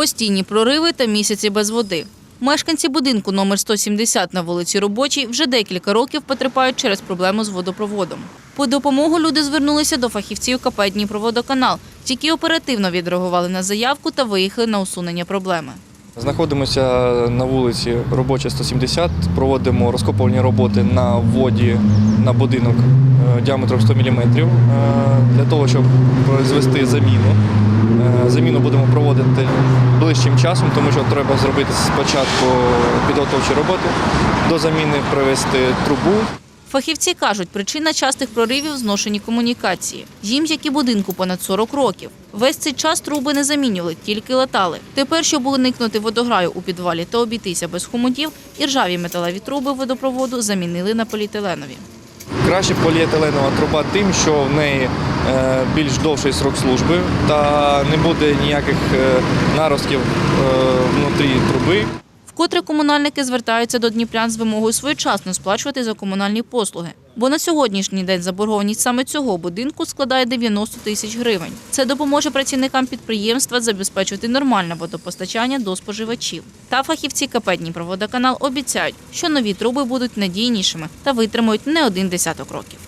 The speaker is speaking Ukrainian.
Постійні прориви та місяці без води. Мешканці будинку номер 170 на вулиці Робочій вже декілька років потерпають через проблему з водопроводом. По допомогу люди звернулися до фахівців КП «Дніпроводоканал», які оперативно відреагували на заявку та виїхали на усунення проблеми. Знаходимося на вулиці Робоча 170. Проводимо розкопувальні роботи на вводі на будинок е, діаметром 100 мм для того, щоб звести заміну. Е, Заміну будемо проводити ближчим часом, тому що треба зробити спочатку підготовчі роботи, до заміни привести трубу, Фахівці кажуть, причина частих проривів – зношені комунікації. Їм, як і будинку, понад 40 років. Весь цей час труби не замінювали, тільки латали. Тепер, щоб уникнути водограю у підвалі та обійтися без хомутів, і ржаві металеві труби водопроводу замінили на поліетиленові. Краще поліетиленова труба тим, що в неї е, більш довший срок служби та не буде ніяких наростків наростів е, внутрі труби. Вкотре комунальники звертаються до дніпрян з вимогою своєчасно сплачувати за комунальні послуги. Бо на сьогоднішній день заборгованість саме цього будинку складає 90 тисяч гривень. Це допоможе працівникам підприємства забезпечити нормальне водопостачання до споживачів. Та фахівці КП «Дніпроводоканал» обіцяють, що нові труби будуть надійнішими та витримають не один десяток років.